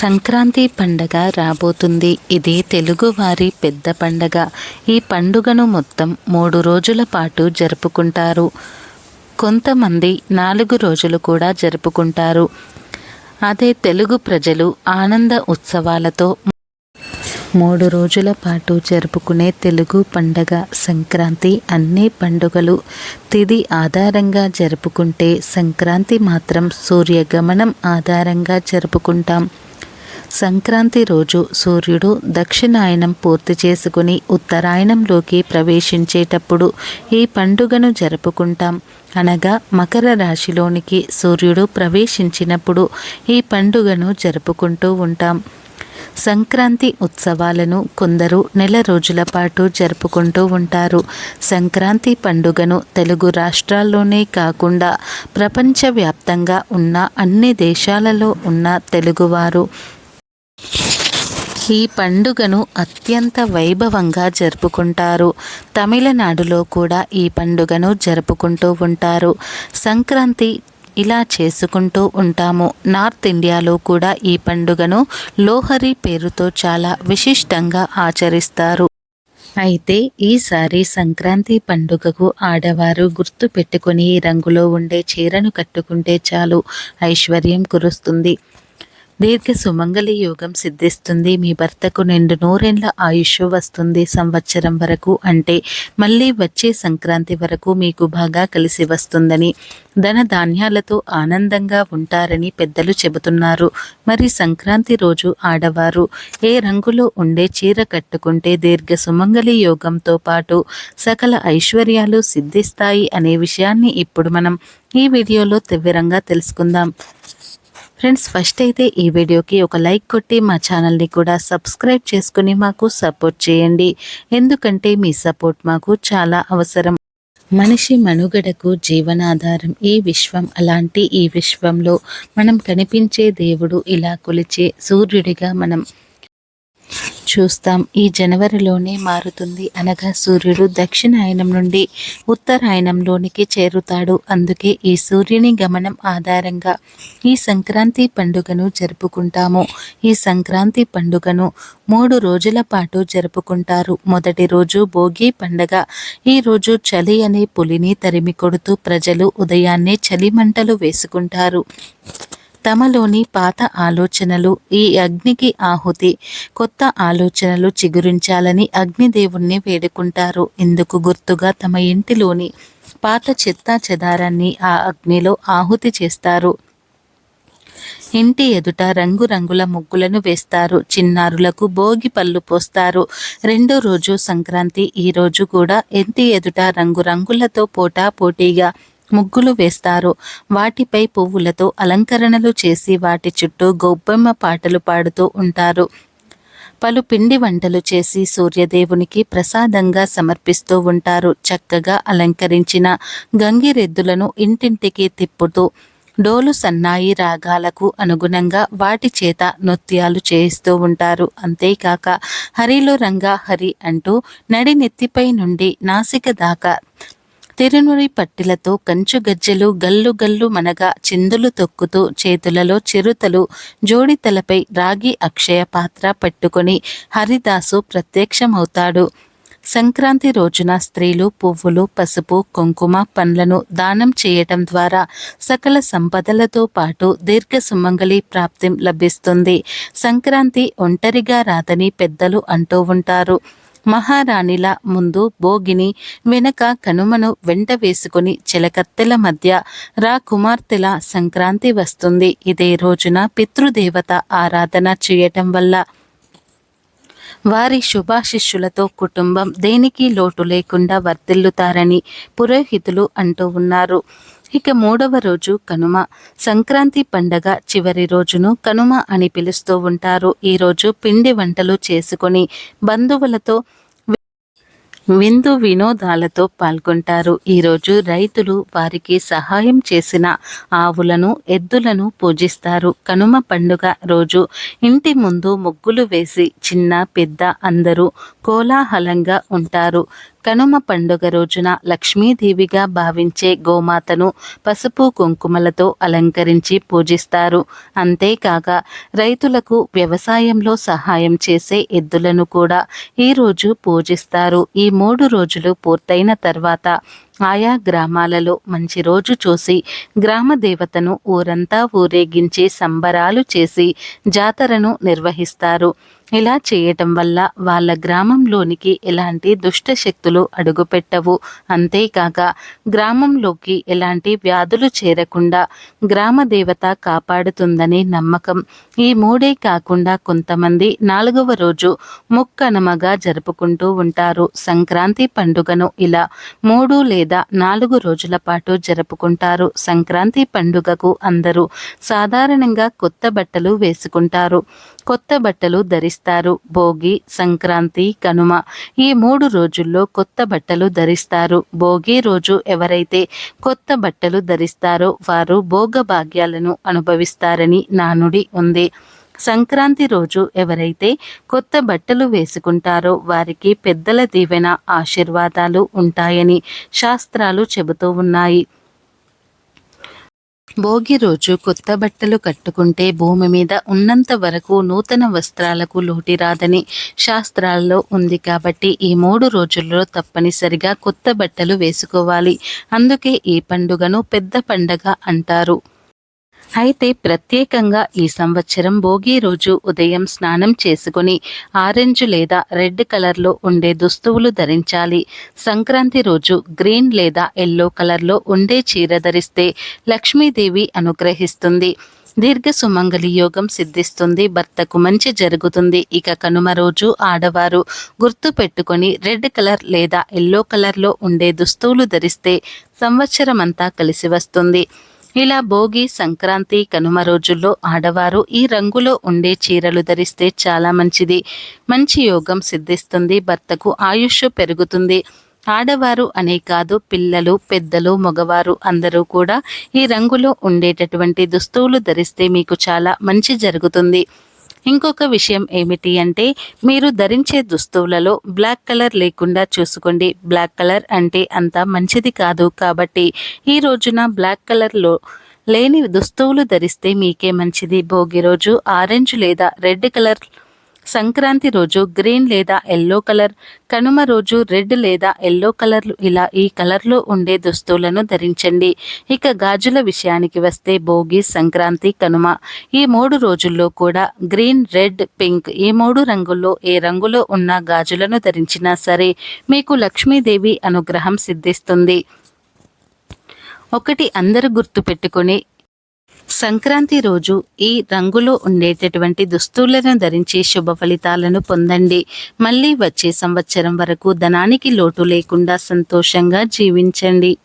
సంక్రాంతి పండగ రాబోతుంది. ఇది తెలుగువారి పెద్ద పండగ. ఈ పండుగను మొత్తం మూడు రోజుల పాటు జరుపుకుంటారు. కొంతమంది నాలుగు రోజులు కూడా జరుపుకుంటారు. అదే తెలుగు ప్రజలు ఆనంద ఉత్సవాలతో మూడు రోజుల పాటు జరుపుకునే తెలుగు పండగ సంక్రాంతి అన్ని పండుగలు. తిది ఆధారంగా జరుపుకుంటే సంక్రాంతి మాత్రం సూర్యగమనం ఆధారంగా జరుపుకుంటాం. సంక్రాంతి రోజు సూర్యుడు దక్షిణాయనం పూర్తి చేసుకుని ఉత్తరాయణంలోకి ప్రవేశించేటప్పుడు ఈ పండుగను జరుపుకుంటాం. అనగా మకర రాశిలోనికి సూర్యుడు ప్రవేశించినప్పుడు ఈ పండుగను జరుపుకుంటూ ఉంటాం. సంక్రాంతి ఉత్సవాలను కొందరు నెల రోజుల పాటు జరుపుకుంటూ ఉంటారు. సంక్రాంతి పండుగను తెలుగు రాష్ట్రాల్లోనే కాకుండా ప్రపంచవ్యాప్తంగా ఉన్న అన్ని దేశాలలో ఉన్న తెలుగువారు. ఈ పండుగను అత్యంత వైభవంగా జరుపుకుంటారు. తమిళనాడులో కూడా ఈ పండుగను జరుపుకుంటూ ఉంటారు. సంక్రాంతి ఇలా చేసుకుంటూ ఉంటాము. నార్త్ ఇండియాలో కూడా ఈ పండుగను లోహరి పేరుతో చాలా విశిష్టంగా ఆచరిస్తారు. అయితే ఈసారి సంక్రాంతి పండుగకు ఆడవారు గుర్తు పెట్టుకుని రంగులో ఉండే చీరను కట్టుకుంటే చాలు. ఐశ్వర్యం కురుస్తుంది. దీర్ఘ సుమంగళి యోగం సిద్ధిస్తుంది. మీ భర్తకు నిండు నూరేండ్ల ఆయుష్ వస్తుంది సంవత్సరం వరకు. అంటే మళ్ళీ వచ్చే సంక్రాంతి వరకు మీకు బాగా కలిసి వస్తుందని ధన ధాన్యాలతో ఆనందంగా ఉంటారని పెద్దలు చెబుతున్నారు. మరి సంక్రాంతి రోజు ఆడవారు ఏ రంగులో ఉండే చీర కట్టుకుంటే దీర్ఘ సుమంగళి యోగంతో పాటు సకల ఐశ్వర్యాలు సిద్ధిస్తాయి అనే విషయాన్ని ఇప్పుడు మనం ఈ వీడియోలో తీవ్రంగా తెలుసుకుందాం. ఫ్రెండ్స్ ఫస్ట్ అయితే ఈ వీడియోకి ఒక లైక్ కొట్టి మా ఛానల్ని కూడా సబ్స్క్రైబ్ చేసుకుని మాకు సపోర్ట్ చేయండి. ఎందుకంటే మీ సపోర్ట్ మాకు చాలా అవసరం. మనిషి మనుగడకు జీవనాధారం ఈ విశ్వం అలాంటి ఈ విశ్వంలో మనం కనిపించే దేవుడు ఇలా కొలిచే సూర్యుడిగా మనం చూస్తాం. ఈ జనవరిలోనే మారుతుంది. అనగా సూర్యుడు దక్షిణాయనం నుండి ఉత్తరాయణంలోనికి చేరుతాడు. అందుకే ఈ సూర్యుని గమనం ఆధారంగా ఈ సంక్రాంతి పండుగను జరుపుకుంటాము. ఈ సంక్రాంతి పండుగను మూడు రోజుల పాటు జరుపుకుంటారు. మొదటి రోజు భోగి పండగ. ఈ రోజు చలి అనే పులిని తరిమి కొడుతూ ప్రజలు ఉదయాన్నే చలిమంటలు వేసుకుంటారు. తమలోని పాత ఆలోచనలు ఈ అగ్నికి ఆహుతి కొత్త ఆలోచనలు చిగురించాలని అగ్నిదేవుణ్ణి వేడుకుంటారు. ఇందుకు గుర్తుగా తమ ఇంటిలోని పాత చెత్త చెదారాన్ని ఆ అగ్నిలో ఆహుతి చేస్తారు. ఇంటి ఎదుట రంగురంగుల ముగ్గులను వేస్తారు. చిన్నారులకు భోగి పళ్ళు పోస్తారు. రెండో రోజు సంక్రాంతి ఈ రోజు కూడా ఇంటి ఎదుట రంగురంగులతో పోటా పోటీగా ముగ్గులు వేస్తారు. వాటిపై పువ్వులతో అలంకరణలు చేసి వాటి చుట్టూ గొబ్బెమ్మ పాటలు పాడుతూ ఉంటారు. పలు పిండి వంటలు చేసి సూర్యదేవునికి ప్రసాదంగా సమర్పిస్తూ ఉంటారు. చక్కగా అలంకరించిన గంగిరెద్దులను ఇంటింటికి తిప్పుతూ డోలు సన్నాయి రాగాలకు అనుగుణంగా వాటి చేత నృత్యాలు చేయిస్తూ ఉంటారు. అంతేకాక హరిలో రంగా హరి అంటూ నడి నెత్తిపై నుండి నాసిక దాకా తిరునురి పట్టిలతో కంచు గజ్జెలు గల్లు గల్లు మనగా చిందులు తొక్కుతూ చేతులలో చిరుతలు జోడితలపై రాగి అక్షయ పాత్ర పెట్టుకొని హరిదాసు ప్రత్యక్షమవుతాడు. సంక్రాంతి రోజున స్త్రీలు పువ్వులు పసుపు కుంకుమ పండ్లను దానం చేయటం ద్వారా సకల సంపదలతో పాటు దీర్ఘ సుమంగళి ప్రాప్తి లభిస్తుంది. సంక్రాంతి ఒంటరిగా రాదని పెద్దలు అంటూ ఉంటారు. మహారాణిల ముందు భోగిని వెనక కనుమను వెంట వేసుకుని చిలకత్తెల మధ్య రా కుమార్తెల సంక్రాంతి వస్తుంది. ఇదే రోజున పితృదేవత ఆరాధన చేయటం వల్ల వారి శుభాశిష్యులతో కుటుంబం దేనికి లోటు లేకుండా వర్ధిల్లుతారని పురోహితులు అంటూ ఉన్నారు. ఇక మూడవ రోజు కనుమ. సంక్రాంతి పండగ చివరి రోజును కనుమ అని పిలుస్తూ ఉంటారు. ఈరోజు పిండి వంటలు చేసుకొని బంధువులతో విందు వినోదాలతో పాల్గొంటారు. ఈరోజు రైతులు వారికి సహాయం చేసిన ఆవులను ఎద్దులను పూజిస్తారు. కనుమ పండుగ రోజు ఇంటి ముందు ముగ్గులు వేసి చిన్న పెద్ద అందరూ కోలాహలంగా ఉంటారు. కనుమ పండుగ రోజున లక్ష్మీదేవిగా భావించే గోమాతను పసుపు కుంకుమలతో అలంకరించి పూజిస్తారు. అంతేకాక రైతులకు వ్యవసాయంలో సహాయం చేసే ఎద్దులను కూడా ఈరోజు పూజిస్తారు. ఈ మూడు రోజులు పూర్తయిన తర్వాత ఆయా గ్రామాలలో మంచి రోజు చూసి గ్రామ దేవతను ఊరంతా ఊరేగించి సంబరాలు చేసి జాతరను నిర్వహిస్తారు. ఇలా చేయటం వల్ల వాళ్ళ గ్రామంలోనికి ఎలాంటి దుష్ట శక్తులు అడుగుపెట్టవు. అంతేకాక గ్రామంలోకి ఎలాంటి వ్యాధులు చేరకుండా గ్రామ దేవత కాపాడుతుందని నమ్మకం. ఈ మూడే కాకుండా కొంతమంది నాలుగవ రోజు ముక్కనమగా జరుపుకుంటూ ఉంటారు. సంక్రాంతి పండుగను ఇలా మూడు లేదా నాలుగు రోజుల పాటు జరుపుకుంటారు. సంక్రాంతి పండుగకు అందరూ సాధారణంగా కొత్త బట్టలు వేసుకుంటారు. కొత్త బట్టలు ధరిస్తారు. భోగి సంక్రాంతి కనుమ ఈ మూడు రోజుల్లో కొత్త బట్టలు ధరిస్తారు. భోగి రోజు ఎవరైతే కొత్త బట్టలు ధరిస్తారో వారు భోగ భాగ్యాలను అనుభవిస్తారని నానుడి ఉంది. సంక్రాంతి రోజు ఎవరైతే కొత్త బట్టలు వేసుకుంటారో వారికి పెద్దల దీవెన ఆశీర్వాదాలు ఉంటాయని శాస్త్రాలు చెబుతూ ఉన్నాయి. భోగి రోజు కొత్త బట్టలు కట్టుకుంటే భూమి మీద ఉన్నంత వరకు నూతన వస్త్రాలకు లోటి రాదని శాస్త్రాల్లో ఉంది కాబట్టి ఈ మూడు రోజుల్లో తప్పనిసరిగా కొత్త బట్టలు వేసుకోవాలి. అందుకే ఈ పండుగను పెద్ద పండగ అంటారు. అయితే ప్రత్యేకంగా ఈ సంవత్సరం భోగి రోజు ఉదయం స్నానం చేసుకుని ఆరెంజ్ లేదా రెడ్ కలర్లో ఉండే దుస్తువులు ధరించాలి. సంక్రాంతి రోజు గ్రీన్ లేదా ఎల్లో కలర్లో ఉండే చీర ధరిస్తే లక్ష్మీదేవి అనుగ్రహిస్తుంది. దీర్ఘ సుమంగళి యోగం సిద్ధిస్తుంది. భర్తకు మంచి జరుగుతుంది. ఇక కనుమ రోజు ఆడవారు గుర్తు పెట్టుకొని రెడ్ కలర్ లేదా ఎల్లో కలర్లో ఉండే దుస్తువులు ధరిస్తే సంవత్సరమంతా కలిసి వస్తుంది. ఇలా భోగి సంక్రాంతి కనుమ రోజుల్లో ఆడవారు ఈ రంగులో ఉండే చీరలు ధరిస్తే చాలా మంచిది. మంచి యోగం సిద్ధిస్తుంది భర్తకు ఆయుష్ పెరుగుతుంది. ఆడవారు అనే కాదు పిల్లలు పెద్దలు మగవారు అందరూ కూడా ఈ రంగులో ఉండేటటువంటి దుస్తువులు ధరిస్తే మీకు చాలా మంచి జరుగుతుంది. ఇంకొక విషయం ఏమిటి అంటే మీరు ధరించే దుస్తువులలో బ్లాక్ కలర్ లేకుండా చూసుకోండి. బ్లాక్ కలర్ అంటే అంత మంచిది కాదు. కాబట్టి ఈ రోజున బ్లాక్ కలర్లో లేని దుస్తువులు ధరిస్తే మీకే మంచిది. భోగి రోజు ఆరెంజ్ లేదా రెడ్ కలర్ సంక్రాంతి రోజు గ్రీన్ లేదా ఎల్లో కలర్ కనుమ రోజు రెడ్ లేదా ఎల్లో కలర్లు ఇలా ఈ కలర్లో ఉండే దుస్తులను ధరించండి. ఇక గాజుల విషయానికి వస్తే భోగి సంక్రాంతి కనుమ ఈ మూడు రోజుల్లో కూడా గ్రీన్ రెడ్ పింక్ ఈ మూడు రంగుల్లో ఏ రంగులో ఉన్న గాజులను ధరించినా సరే మీకు లక్ష్మీదేవి అనుగ్రహం సిద్ధిస్తుంది. ఒకటి అందరు గుర్తుపెట్టుకుని సంక్రాంతి రోజు ఈ రంగులో ఉండేటటువంటి దుస్తులను ధరించి శుభ ఫలితాలను పొందండి. మళ్ళీ వచ్చే సంవత్సరం వరకు ధనానికి లోటు లేకుండా సంతోషంగా జీవించండి.